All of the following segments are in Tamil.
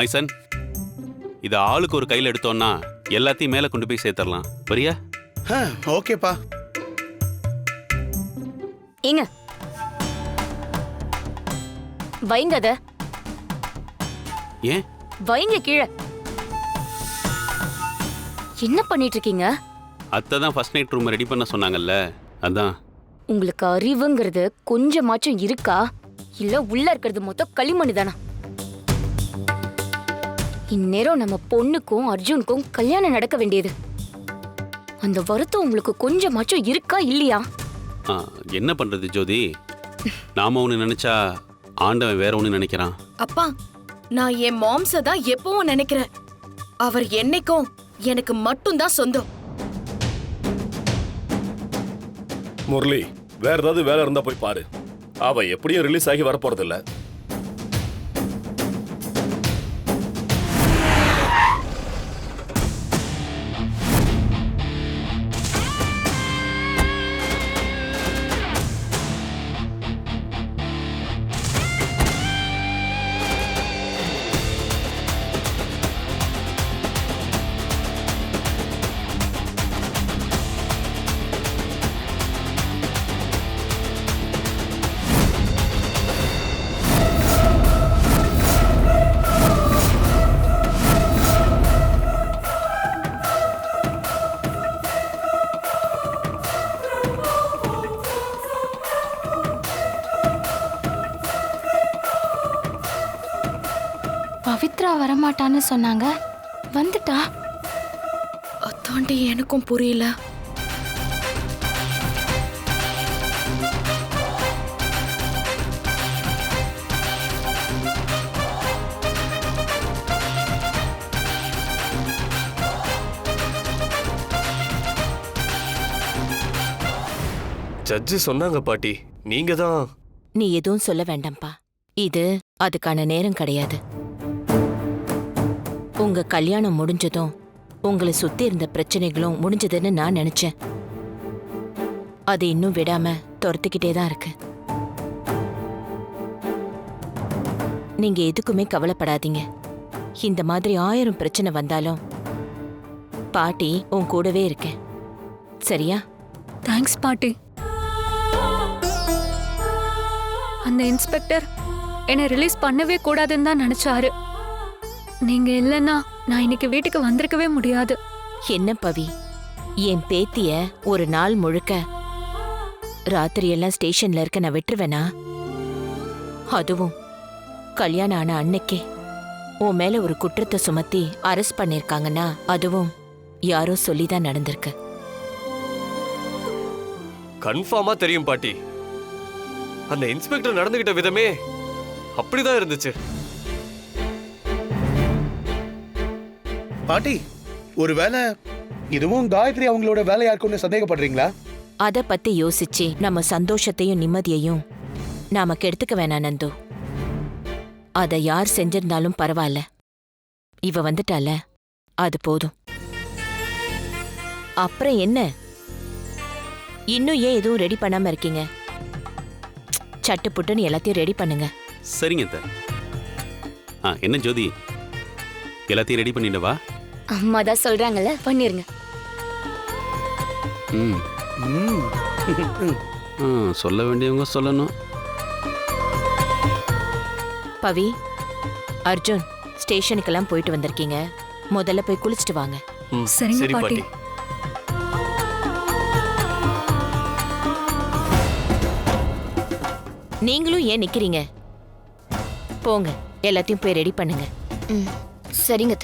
மைசன் இதை ஆளுக்கு ஒரு கையில் எடுத்தோம்னா எல்லாத்தையும் மேலே கொண்டு போய் சேர்த்துடலாம் வரியா? ஆ, ஓகேப்பா. ஏங்க. வைங்க அத. ஏன்? வைங்க கீழே. என்ன பண்ணிட்டு இருக்கீங்க அத்தை தான் ஃபர்ஸ்ட் நைட் ரூம் ரெடி பண்ண சொன்னாங்கல்ல அதான். உங்களுக்கு அறிவுங்கிறது கொஞ்சமாச்சும் இருக்கா? இல்ல உள்ள இருக்கிறது மொத்தம் களிமண் தானா? இந்நேரம் நம்ம பொண்ணுக்கும் அர்ஜுனுக்கும் கல்யாணம் நடக்க வேண்டியது. அந்த வருத்தம் உங்களுக்கு கொஞ்சமாச்சும் இருக்கா இல்லையா? ஆ, என்ன பண்ணுறது ஜோதி? நாம ஒன்று நினச்சா ஆண்டவன் வேற ஒன்று நினைக்கிறான். அப்பா நான் என் மாம்ஸ தான் எப்பவும் நினைக்கிறேன். அவர் என்னைக்கும் எனக்கு மட்டும்தான் சொந்தம். முரளி வேற ஏதாவது வேலை இருந்தா போய் பாரு. அவ எப்படியும் ரிலீஸ் ஆகி வரப்போறது வரமாட்டான்னு சொன்னாங்க. வந்துட்டா. அத்தாண்டி எனக்கும் புரியல. ஜட்ஜு சொன்னாங்க பாட்டி. நீங்க தான் நீ எதுவும் சொல்ல வேண்டாம்ப்பா. இது அதுக்கான நேரம் கிடையாது. உங்க கல்யாணம் முடிஞ்சதும் உங்களை சுத்தி இருந்த பிரச்சனைகளும் முடிஞ்சதுன்னு நான் நினைச்சேன். அது இன்னும் விடாம துரத்துக்கிட்டே தான் இருக்கு. நீங்க எதுக்குமே கவலைப்படாதீங்க. இந்த மாதிரி ஆயிரம் பிரச்சனை வந்தாலும் பாட்டி உன் கூடவே இருக்கேன். சரியா? தேங்க்ஸ் பாட்டி. அந்த இன்ஸ்பெக்டர் என்னை ரிலீஸ் பண்ணவே கூடாதுன்னு தான் நினைச்சாரு. நீங்க இல்லைன்னா நான் இன்னைக்கு வீட்டுக்கு வந்திருக்கவே முடியாது. என்ன பவி? என் பேத்திய ஒரு நாள் முழுக்க ராத்திரி எல்லாம் ஸ்டேஷன்ல இருக்க நான் விட்டுருவேனா? அதுவும் கல்யாணம் ஆன அன்னைக்கே உன் மேல ஒரு குற்றத்தை சுமத்தி அரெஸ்ட் பண்ணிருக்காங்கன்னா அதுவும் யாரோ சொல்லிதான் நடந்திருக்கு. கன்ஃபார்மா தெரியும் பாட்டி. அந்த இன்ஸ்பெக்டர் நடந்துகிட்ட விதமே அப்படிதான் இருந்துச்சு. பாட்டி ஒருவேளை இதுவும் காயத்ரி அவங்களோட வேலையா இருக்கும்னு சந்தேகப்படுறீங்களா? அத பத்தி யோசிச்சு நம்ம சந்தோஷத்தையும் நிம்மதியையும் நாம கெடுத்துக்க வேணாம் நந்து. அத யார் செஞ்சிருந்தாலும் பரவாயில்ல. இவ வந்துட்டால அது போதும். அப்புறம் என்ன? இன்னும் ஏன் எதுவும் ரெடி பண்ணாம இருக்கீங்க? சட்டு புட்டுன்னு எல்லாத்தையும் ரெடி பண்ணுங்க. சரிங்க அத்தை. ஆ என்ன ஜோதி? எல்லாத்தையும் ரெடி பண்ணிடவா? அம்மா தான் சொல்றாங்கல்ல பண்ணிருங்க. ம். ம். ம், சொல்ல வேண்டியவங்க சொல்லணும். பவி அர்ஜுன் ஸ்டேஷனுக்கெல்லாம் போயிட்டு வந்திருக்கீங்க. முதல்ல போய் குளிச்சுட்டு வாங்க. சரிங்க சரி பாட்டி. நீங்களும் ஏன் நிக்கிறீங்க? போங்க எல்லாத்தையும் போய் ரெடி பண்ணுங்க. ம் சரிங்க.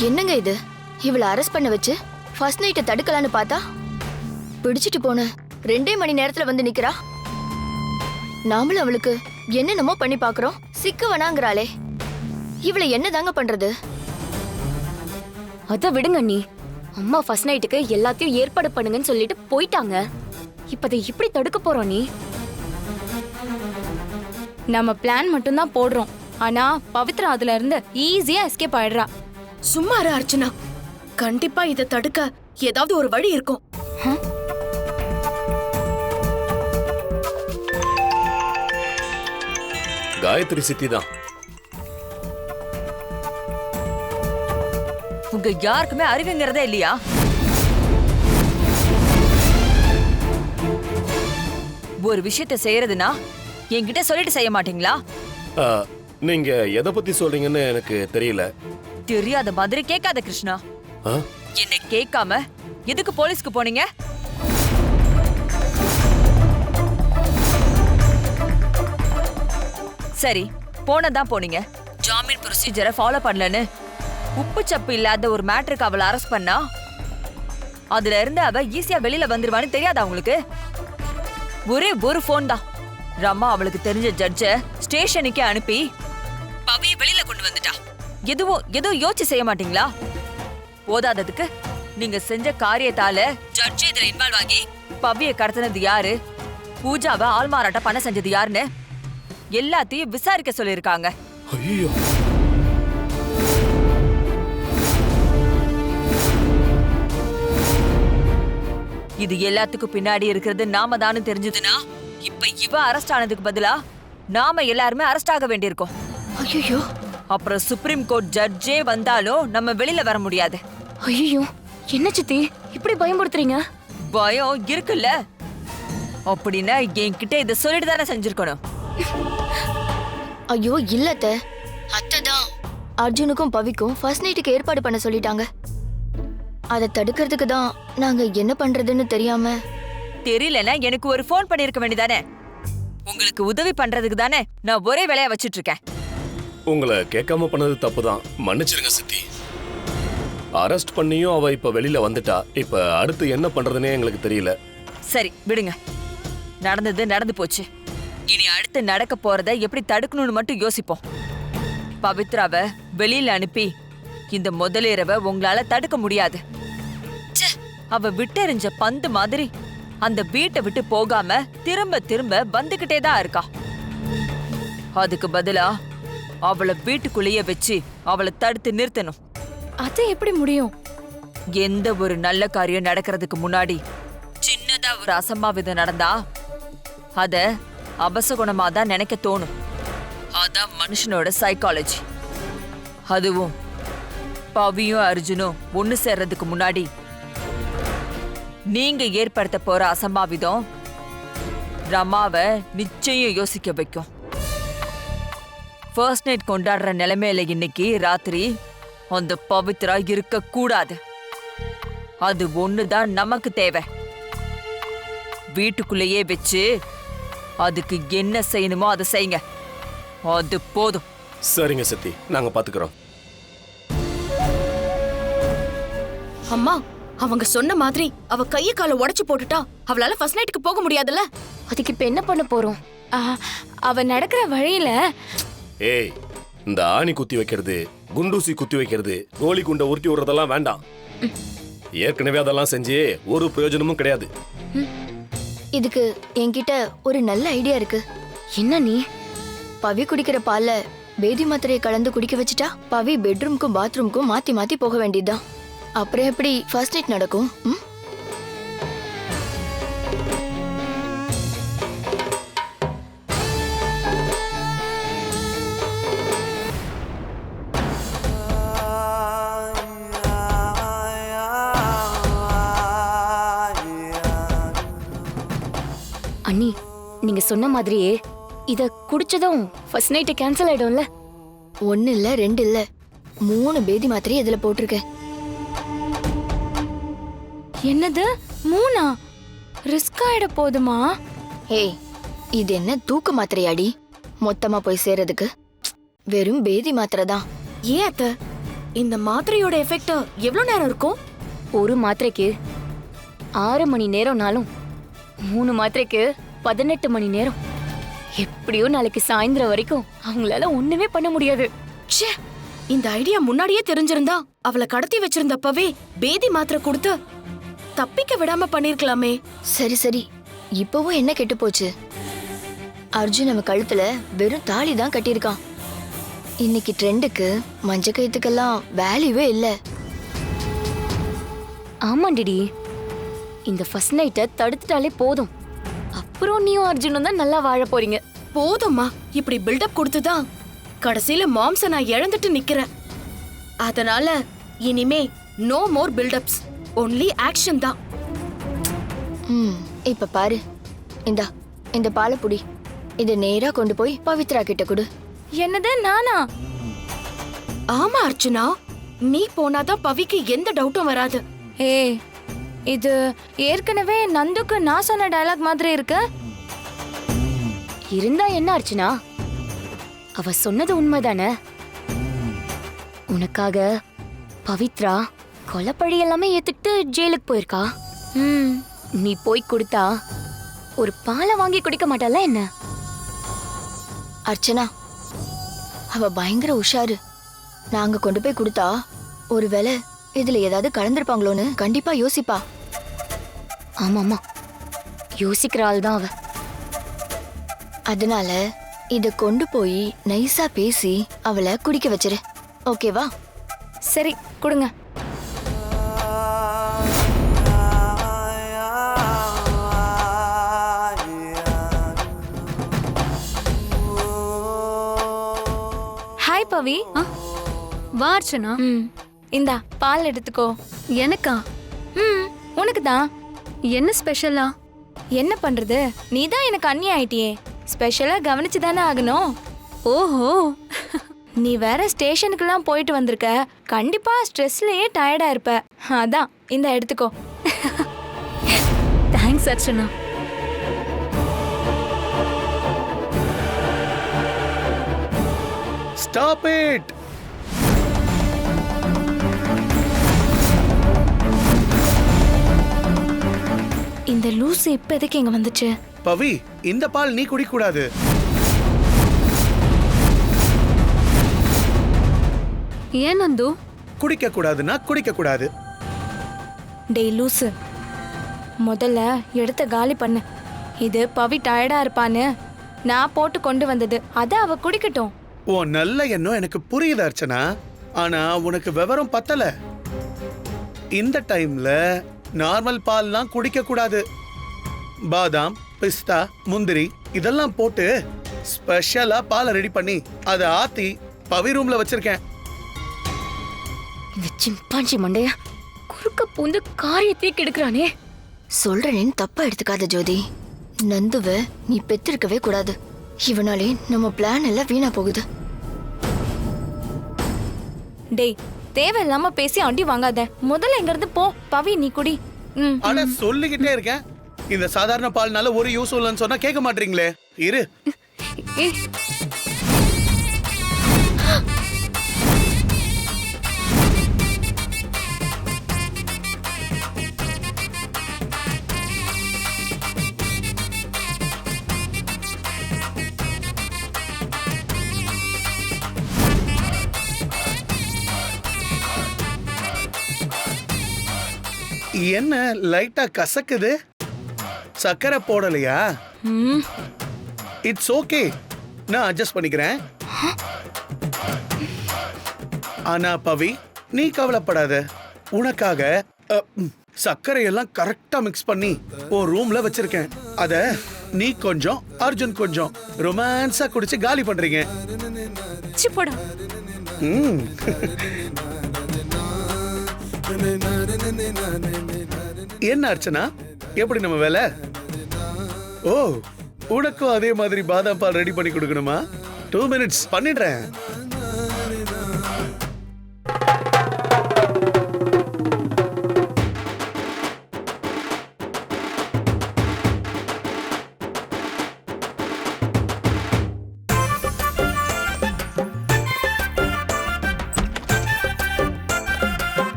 என்னங்க இது? இவளை அரெஸ்ட் பண்ண வச்சு ஃபர்ஸ்ட் நைட்டை தடுக்கலான்னு பார்த்தா? பிடிச்சிட்டு போன ரெண்டே மணி நேரத்துல வந்து நிக்கிறா? நாமளும் அவளுக்கு என்னென்னமோ பண்ணி பாக்குறோம் சிக்க வேணாங்கிறாளே. இவளை என்னதாங்க பண்றது? அத விடுங்க நீ அம்மா ஃபர்ஸ்ட் நைட்டுக்கு எல்லாத்தையும் ஏற்பாடு பண்ணுங்கன்னு சொல்லிட்டு போயிட்டாங்க. இப்ப அதை இப்படி தடுக்க போறோம் நீ? நம்ம பிளான் மட்டும்தான் போடுறோம். ஆனா பவித்ரா அதுல இருந்து ஈஸியா எஸ்கேப் ஆயிடுறா. சும்மா இரு அர்ச்சனா. கண்டிப்பா இதை தடுக்க ஏதாவது ஒரு வழி இருக்கும். காயத்ரி சித்தி தான் உங்க யாருக்குமே அறிவுங்கிறதே இல்லையா? ஒரு விஷயத்த செய்யறதுனா என்கிட்ட சொல்லிட்டு செய்ய மாட்டீங்களா? நீங்க எதை பத்தி சொல்றீங்கன்னு எனக்கு தெரியல. தெரியாத மாதிரி கேட்காத கிருஷ்ணா? என்னை கேட்காம எதுக்கு போலீஸ்க்கு போனீங்க? சரி போனதான் போனீங்க. ஜாமீன் ப்ரொசீஜரை ஃபாலோ பண்ணலன்னு உப்பு சப்பு இல்லாத ஒரு மேட்ருக்கு அவளை அரெஸ்ட் பண்ணா? அதுல இருந்து அவ ஈஸியா வெளியில வந்துருவான்னு தெரியாதா உங்களுக்கு? ஒரே ஒரு ஃபோன் தான். ரம்மா அவளுக்கு தெரிஞ்ச ஜட்ஜ ஸ்டேஷனுக்கே அனுப்பி பவிய வெளியில கொண்டு வந்துட்டா. எதுவும் எதுவும் யோசிச்சு செய்ய மாட்டீங்களா? போதாததுக்கு நீங்க செஞ்ச காரியத்தால ஜட்ஜ் இதுல இன்வால்வ் ஆகி பவிய கடத்தினது யாரு? பூஜாவை ஆள்மாறாட்டம் பண்ண செஞ்சது யாருன்னு? எல்லாத்தையும் விசாரிக்க சொல்லியிருக்காங்க. ஐயோ. இது எல்லாத்துக்கும் பின்னாடி இருக்கிறது நாம தானு தெரிஞ்சதுன்னா இப்ப இவ அரெஸ்ட் ஆனதுக்கு பதிலா நாம எல்லாருமே அரெஸ்ட் ஆக வேண்டியிருக்கோம். ஐயோ அப்புறம் சுப்ரீம் கோர்ட் ஜட்ஜே வந்தாலும் நம்ம வெளியில வர முடியாது. ஐயோ என்ன சித்தி? இப்படி பயமுறுத்துறீங்க? பயம் இருக்குல்ல? அப்படின்னா என்கிட்ட இதை சொல்லிட்டு தானே செஞ்சிருக்கணும். ஐயோ இல்ல அத்தை. அத்தை தான் அர்ஜுனுக்கும் பவிக்கும் ஃபர்ஸ்ட் நைட்டுக்கு ஏற்பாடு பண்ண சொல்லிட்டாங்க. அதை தடுக்கிறதுக்கு தான் நாங்க என்ன பண்றதுன்னு தெரியாம. தெரியலன்னா எனக்கு ஒரு ஃபோன் பண்ணிருக்க வேண்டியதானே? உங்களுக்கு உதவி பண்றதுக்கு தானே நான் ஒரே வேலையா வச்சிட்டு இருக்கேன் உங்களை கேட்காம பண்ணது தப்பு தான் மன்னிச்சிருங்க சித்தி. அரெஸ்ட் பண்ணியும் அவ இப்ப வெளியில வந்துட்டா. இப்ப அடுத்து என்ன பண்றதுன்னே எங்களுக்கு தெரியல. சரி விடுங்க. நடந்தது நடந்து போச்சு. இனி அடுத்து நடக்க போறத எப்படி தடுக்கணும்னு மட்டும் யோசிப்போம். பவித்ராவை வெளியில அனுப்பி இந்த முதலிரவை உங்களால தடுக்க முடியாது. அவ விட்டெறிஞ்ச பந்து மாதிரி. அந்த வீட்டை விட்டு போகாம திரும்ப திரும்ப வந்துகிட்டே தான் இருக்கா. அதுக்கு பதிலா அவளை வீட்டுக்குள்ளேயே வச்சு அவளை தடுத்து நிறுத்தணும். அது எப்படி முடியும்? எந்த ஒரு நல்ல காரியம் நடக்கிறதுக்கு முன்னாடி சின்னதா ஒரு அசம்பாவிதம் நடந்தா அத அபசகுணமா தான் நினைக்க தோணும். அதான் மனுஷனோட சைக்காலஜி அதுவும் பவியும் அர்ஜுனும் ஒண்ணு சேர்றதுக்கு முன்னாடி நீங்க ஏற்படுத்த போற அசம்பாவிதம் ரமாவை நிச்சயம் யோசிக்க வைக்கும். ஃபர்ஸ்ட் நைட் கொண்டாடுற நிலைமையில இன்னைக்கு ராத்திரி அந்த பவித்ரா இருக்க கூடாது. அது ஒண்ணுதான் நமக்கு தேவை. வீட்டுக்குள்ளேயே வச்சு அதுக்கு என்ன செய்யணுமோ அதை செய்யுங்க. அது போதும். சரிங்க சித்தி நாங்க பாத்துக்கிறோம். அம்மா அவங்க சொன்ன மாதிரி அவ கைய காலை உடைச்சு போட்டுட்டா அவளால ஃபர்ஸ்ட் நைட்டுக்கு போக முடியாதுல்ல? அதுக்கு இப்ப என்ன பண்ண போறோம்? அவ நடக்கிற வழியில ஏய் இந்த ஆணி குத்தி வைக்கிறது குண்டூசி குத்தி வைக்கிறது கோழி குண்டை உருட்டி விடுறதெல்லாம் வேண்டாம். ஏற்கனவே அதெல்லாம் செஞ்சு ஒரு பிரயோஜனமும் கிடையாது. இதுக்கு என்கிட்ட ஒரு நல்ல ஐடியா இருக்கு. என்ன நீ? பவி குடிக்கிற பால்ல பேதி மாத்திரையை கலந்து குடிக்க வச்சுட்டா பவி பெட்ரூம்க்கும் பாத்ரூம்க்கும் மாத்தி மாத்தி போக வேண்டியதுதான். அப்புறம் எப்படி ஃபர்ஸ்ட் நைட் நடக்கும்? ம்? அண்ணி நீங்க சொன்ன மாதிரியே இத குடிச்சதும் ஃபர்ஸ்ட் நைட்டு கேன்சல் ஆயிடும்ல? ஒன்னு இல்ல ரெண்டு இல்ல மூணு பேதி மாத்திரை இதுல போட்டிருக்கேன். என்னது? மூணா? ரிஸ்க் ஆயிட போதுமா? ஏய் இது என்ன தூக்க மாத்திரையாடி? மொத்தமா போய் சேர்றதுக்கு? வெறும் பேதி மாத்திரை தான். ஏன் அத்த? இந்த மாத்திரையோட எஃபெக்ட் எவ்வளவு நேரம் இருக்கும்? ஒரு மாத்திரைக்கு ஆறு மணி நேரம்னாலும் மூணு மாத்திரைக்கு பதினெட்டு மணி நேரம். எப்படியோ நாளைக்கு சாயந்தரம் வரைக்கும் அவங்களால ஒண்ணுமே பண்ண முடியாது. ச்சே இந்த ஐடியா முன்னாடியே தெரிஞ்சிருந்தா அவளை கடத்தி வச்சிருந்தப்பவே பேதி மாத்திரை கொடுத்து தப்பிக்க விடாம பண்ணிருக்கலாமே. சரி சரி. இப்பவும் என்ன கெட்டு போச்சு? அர்ஜுன் நம்ம கழுத்துல வெறும் தாலி தான் கட்டியிருக்கான். இன்னைக்கு ட்ரெண்டுக்கு மஞ்ச கயித்துக்கெல்லாம் வேல்யூவே இல்ல. ஆமாண்டிடி இந்த ஃபர்ஸ்ட் நைட்டை தடுத்துட்டாலே போதும். அப்புறம் நீயும் அர்ஜுனும் தான் நல்லா வாழ போறீங்க. போதும்மா. இப்படி பில்டப் கொடுத்துதான் கடைசியில மாம்ச நான் இழந்துட்டு நிக்கிறேன். அதனால இனிமே no more buildups only action தான். ம் இப்ப பாரு. இந்தா இந்த பாலப்புடி இதை நேரா கொண்டு போய் பவித்ரா கிட்ட கொடு. என்னது நானா? ஆமா அர்ச்சனா. நீ போனாதான் பவிக்கு எந்த டவுட்டும் வராது. ஏ இது ஏற்கனவே நந்துக்கு நான் சொன்ன டயலாக் மாதிரி இருக்கு. இருந்தா என்ன அர்ச்சனா? அவ சொன்னது உண்மைதானே? உனக்காக பவித்ரா கொலைப்பழி எல்லாமே ஏத்துக்கிட்டு ஜெயிலுக்கு போயிருக்கா? ம் நீ போய் கொடுத்தா ஒரு பாலை வாங்கி குடிக்க மாட்டால என்ன? அர்ச்சனா அவ பயங்கர உஷாரு. நாங்க கொண்டு போய் கொடுத்தா ஒருவேளை இதுல ஏதாவது கலந்திருப்பாங்களோன்னு கண்டிப்பா யோசிப்பா. ஆமாமா யோசிக்கிற ஆள் தான் அவ. அதனால இத கொண்டு போய் நைஸா பேசி அவளை குடிக்க வச்சிரு. ஓகேவா? சரி கொடுங்க. பவி வா அர்ச்சனா. இந்தா பால் எடுத்துக்கோ. எனக்கா? ம் உனக்கு தான் என்ன ஸ்பெஷலா? என்ன பண்றது? நீ தான் எனக்கு அண்ணி ஆயிட்டியே ஸ்பெஷலா கவனிச்சு தானே ஆகணும். ஓஹோ. நீ வேற ஸ்டேஷனுக்குலாம் போயிட்டு வந்திருக்க. கண்டிப்பா ஸ்ட்ரெஸ்லயே டயர்டா இருப்ப. அதான் இந்த எடுத்துக்கோ. தேங்க்ஸ் அர்ச்சனா. ஸ்டாப் இட் இந்த லூஸ் இப்ப எதுக்கு இங்க வந்துச்சு? பவி இந்த பால் நீ குடிக்க கூடாது ஏன் நந்து? குடிக்க கூடாதுன்னா குடிக்க கூடாது டேய் லூசு. முதல்ல எடுத்த காலி பண்ணு. இது பவி டயர்டா இருப்பான்னு நான் போட்டு கொண்டு வந்தது. அத அவ குடிக்கட்டும். ஓ நல்ல எண்ணம் எனக்கு புரியுது அர்ச்சனா. ஆனா உனக்கு விவரம் பத்தல. இந்த டைம்ல நார்மல் பால்லாம் குடிக்க கூடாது பாதாம் பிஸ்தா முந்திரி இதெல்லாம் போட்டு ஸ்பெஷலா பாலை ரெடி பண்ணி அதை ஆத்தி பவி ரூம்ல வச்சிருக்கேன். இந்த சிம்பாஞ்சி மண்டைய குறுக்க பூந்து காரியத்தையே கெடுக்கிறானே. சொல்றேன்னு தப்பா எடுத்துக்காத ஜோதி. நந்துவ நீ பெத்திருக்கவே கூடாது. இவனாலே நம்ம பிளான் எல்லாம் வீணா போகுது. டேய் தேவையில்லாம பேசி அண்டி வாங்காத. முதல்ல இங்க இருந்து போ. பவி நீ குடி. ஆனா சொல்லிக்கிட்டே இருக்கேன் இந்த சாதாரண பால்னால ஒரு யூஸ் இல்லைன்னு சொன்னா கேட்க மாட்டீங்களே. இரு. என்ன லைட்டா கசக்குது? சக்கரை போடலையா? இட்ஸ் ஓகே நான் அட்ஜஸ்ட் பண்ணிக்கிறேன். ஆனா பவி நீ கவலைப்படாத. உனக்காக சர்க்கரையெல்லாம் கரெக்டா மிக்ஸ் பண்ணி உன் ரூம்ல வச்சிருக்கேன். அத நீ கொஞ்சம் அர்ஜுன் கொஞ்சம் ரொமான்ஸா குடிச்சு காலி பண்றீங்க. ம். என்ன அர்ச்சனா? எப்படி நம்ம வேலை? ஓ உனக்கும் அதே மாதிரி பாதாம் பால் ரெடி பண்ணி கொடுக்கணுமா? டூ மினிட்ஸ் பண்ணிடுறேன்.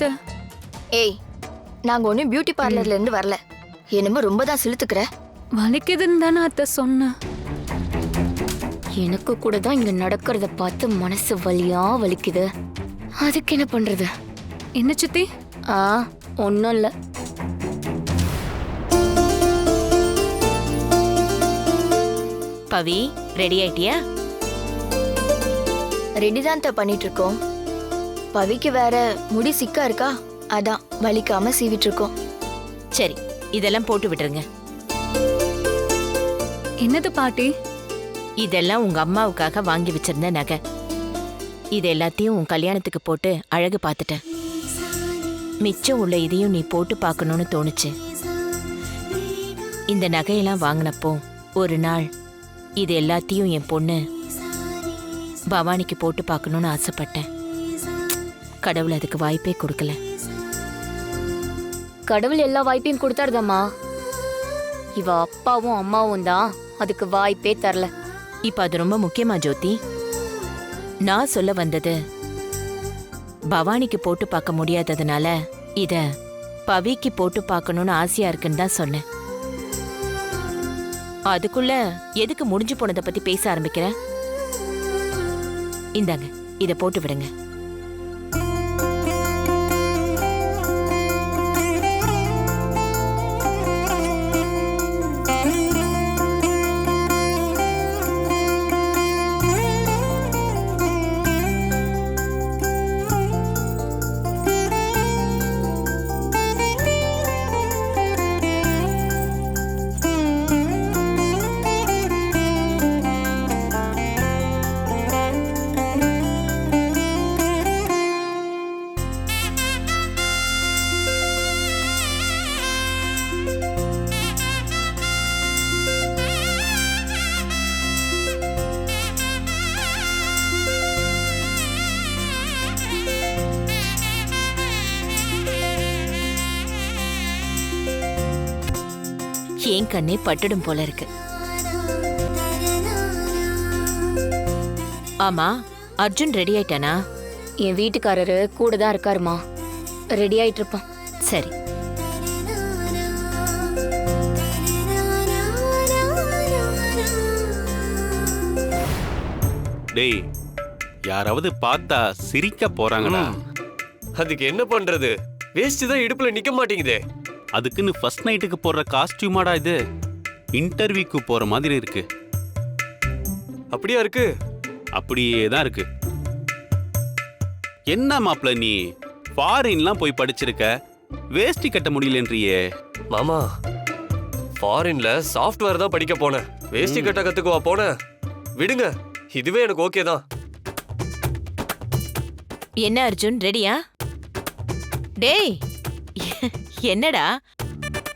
அத்தை ஏய் நாங்க ஒன்றும் பியூட்டி பார்லர்ல இருந்து வரல. என்னமோ ரொம்ப தான் சிலுத்துக்கிற. வலிக்குதுன்னு தானே அத்தை சொன்னேன் எனக்கு கூட தான் இங்க நடக்கிறத பார்த்து மனசு வலியா வலிக்குது. அதுக்கு என்ன பண்றது? என்ன சித்தி? ஆ ஒன்றும் இல்லை. பவி ரெடி ஆயிட்டியா? ரெடி தான் தான் பண்ணிட்டு இருக்கோம். பவிக்கு வேற முடி சிக்கா இருக்கா? அதான் வலிக்காம சீவிட்டு இருக்கோம் சரி இதெல்லாம் போட்டு விட்டுருங்க. என்னது பாட்டி? இதெல்லாம் உங்க அம்மாவுக்காக வாங்கி வச்சிருந்த நகை. இது எல்லாத்தையும் உன் கல்யாணத்துக்கு போட்டு அழகு பார்த்துட்டேன். மிச்சம் உள்ள இதையும் நீ போட்டு பார்க்கணும்னு தோணுச்சு. இந்த நகையெல்லாம் வாங்கினப்போ ஒரு நாள் இது எல்லாத்தையும் என் பொண்ணு பவானிக்கு போட்டு பார்க்கணும்னு ஆசைப்பட்டேன். கடவுள் அதுக்கு வாய்ப்பே கொடுக்கல. கடவுள் எல்லா வாய்ப்பையும் கொடுத்தாருதம்மா. இவ அப்பாவும் அம்மாவும் தான் அதுக்கு வாய்ப்பே தரல. இப்ப அது ரொம்ப முக்கியமா ஜோதி? நான் சொல்ல வந்தது பவானிக்கு போட்டு பார்க்க முடியாததுனால இத பவிக்கு போட்டு பார்க்கணும்னு ஆசையா இருக்குன்னு தான் சொன்னேன். அதுக்குள்ள எதுக்கு முடிஞ்சு போனதை பத்தி பேச ஆரம்பிக்கிற? இந்தாங்க இத போட்டு விடுங்க. கண்ணே பட்டுடும் போல இருக்கு. ஆமா அர்ஜுன் ரெடி ஆயிட்டானா? என் வீட்டுக்காரரு கூட தான் இருக்காருமா. ரெடி ஆயிட்டு இருப்பான் சரி. டேய் யாராவது பார்த்தா சிரிக்க போறாங்கடா. அதுக்கு என்ன பண்றது? வேஸ்ட் தான் இடுப்புல நிக்க மாட்டேங்குதே. அதுக்குன்னு ஃபர்ஸ்ட் நைட்டுக்கு போடுற காஸ்டியூமாடா இது. இன்டர்வியூக்கு போற மாதிரி இருக்கு. அப்படியா இருக்கு? அப்படியே தான் இருக்கு. என்ன மாப்ள நீ? ஃபாரின்லாம் போய் படிச்சிருக்க? வேஷ்டி கட்ட முடியலன்றியே. மாமா ஃபாரின்ல சாஃப்ட்வேர் தான் படிக்க போனேன். வேஷ்டி கட்ட கத்துக்குவா போனேன். விடுங்க இதுவே எனக்கு ஓகே தான். என்ன அர்ஜுன் ரெடியா டேய் என்னடா?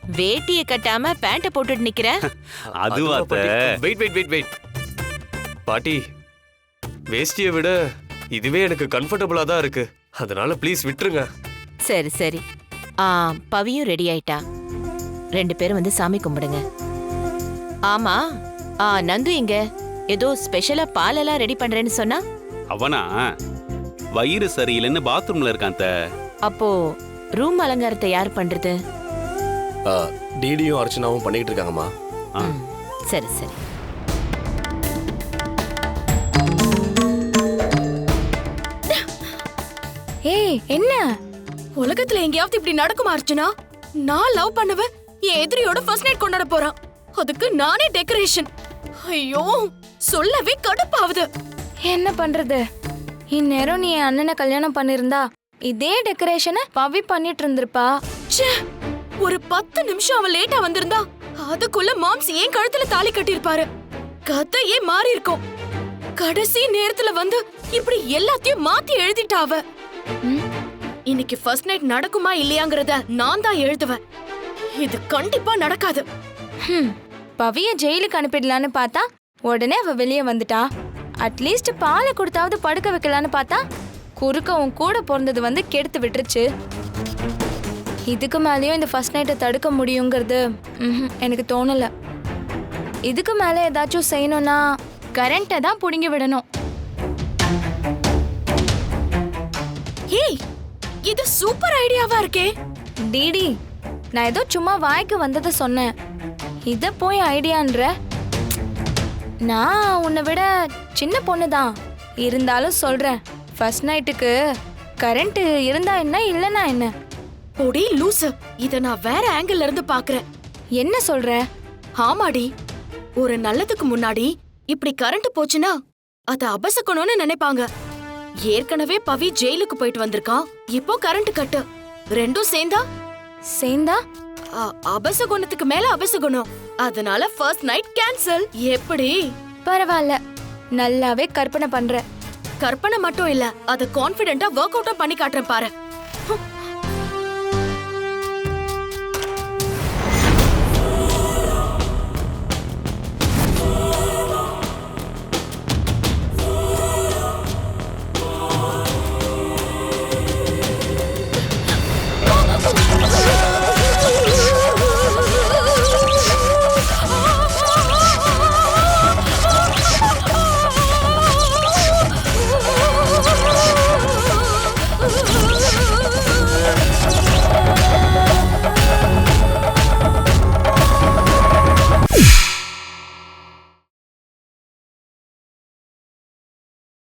வேட்டிய கட்டாம பேண்ட போட்டுட்டு நிக்கிற? அதுவா? வெயிட் வெயிட் வெயிட் வெயிட் பாட்டி வேஷ்டியை விட இதுவே எனக்கு கம்ஃபர்டபுளா தான் இருக்கு. அதனால ப்ளீஸ் விட்டுருங்க. சரி சரி. ஆ பவியும் ரெடி ஆயிட்டா. ரெண்டு பேரும் வந்து சாமி கும்பிடுங்க. ஆமா. ஆ நந்து இங்க ஏதோ ஸ்பெஷலா பாலெல்லாம் ரெடி பண்றேன்னு சொன்னா? அவனா? வயிறு சரியில்லைன்னு பாத்ரூம்ல இருக்கான். அப்போ ரூம் அலங்காரத்தை யார் பண்றது? டிடியும் அர்ச்சனாவும் பண்ணிக்கிட்டு இருக்காங்கம்மா. சரி சரி. ஏய் என்ன? உலகத்துல எங்கேயாவது இப்படி நடக்குமா அர்ச்சனா? நான் லவ் பண்ணவன் என் எதிரியோட ஃபர்ஸ்ட் நைட் கொண்டாட போறான். அதுக்கு நானே டெக்கரேஷன் ஐயோ சொல்லவே கடுப்பாவுது. என்ன பண்றது? இந்நேரம் நீ என் அண்ணனை கல்யாணம் பண்ணிருந்தா இதே டெக்கரேஷனை பவி பண்ணிட்டு இருந்திருப்பா. ஒரு பத்து நிமிஷம் அவன் லேட்டா வந்திருந்தா அதுக்குள்ள மாம்ஸ் ஏன் கழுத்துல தாலி கட்டியிருப்பாரு? கதையே மாறி இருக்கும். கடைசி நேரத்துல வந்து இப்படி எல்லாத்தையும் மாத்தி எழுதிட்டா அவ. ம், இன்னைக்கு ஃபர்ஸ்ட் நைட் நடக்குமா இல்லையாங்கறத நான் தான் எழுதுவேன். இது கண்டிப்பா நடக்காது. பவிய ஜெயிலுக்கு அனுப்பிடலான்னு பார்த்தா உடனே அவ வெளியே வந்துட்டா. அட்லீஸ்ட் பாலை கொடுத்தாவது படுக்க வைக்கலான்னு பார்த்தா குறுக்க உன் கூட பிறந்தது வந்து கெடுத்து விட்டுருச்சு. இதுக்கு மேலேயும் இந்த ஃபர்ஸ்ட் நைட்டை தடுக்க முடியுங்கிறது எனக்கு தோணல. இதுக்கு மேலே ஏதாச்சும் செய்யணும்னா கரண்ட்டை தான் பிடுங்கி விடணும். ஏய் இது சூப்பர் ஐடியாவா இருக்கே. டிடி நான் ஏதோ சும்மா வாய்க்கு வந்ததை சொன்னேன். இத போய் ஐடியான்ற நான் உன்னை விட சின்ன பொண்ணு தான் இருந்தாலும் சொல்றேன். ஃபர்ஸ்ட் நைட்டுக்கு கரண்ட் இருந்தா என்ன இல்லனா என்ன? பொடி லூசு. இத நான் வேற ஆங்கிள் இருந்து பாக்குறேன். என்ன சொல்ற? ஆமாடி. ஒரு நல்லதுக்கு முன்னாடி இப்படி கரண்ட் போச்சுன்னா அத அபசக்கணும்னு நினைப்பாங்க. ஏற்கனவே பவி ஜெயிலுக்கு போயிட்டு வந்திருக்கான். இப்போ கரண்ட் கட்டு. ரெண்டும் சேர்ந்தா? சேர்ந்தா? அபசகுணத்துக்கு மேல அபசகுணம். அதனால ஃபர்ஸ்ட் நைட் கேன்சல் எப்படி? பரவாயில்ல. நல்லாவே கற்பனை பண்ற. கற்பனை மட்டும் இல்ல அது கான்பிடென்ட்டா ஒர்க் அவுட்டும் பண்ணி காட்டுறேன் பாரு.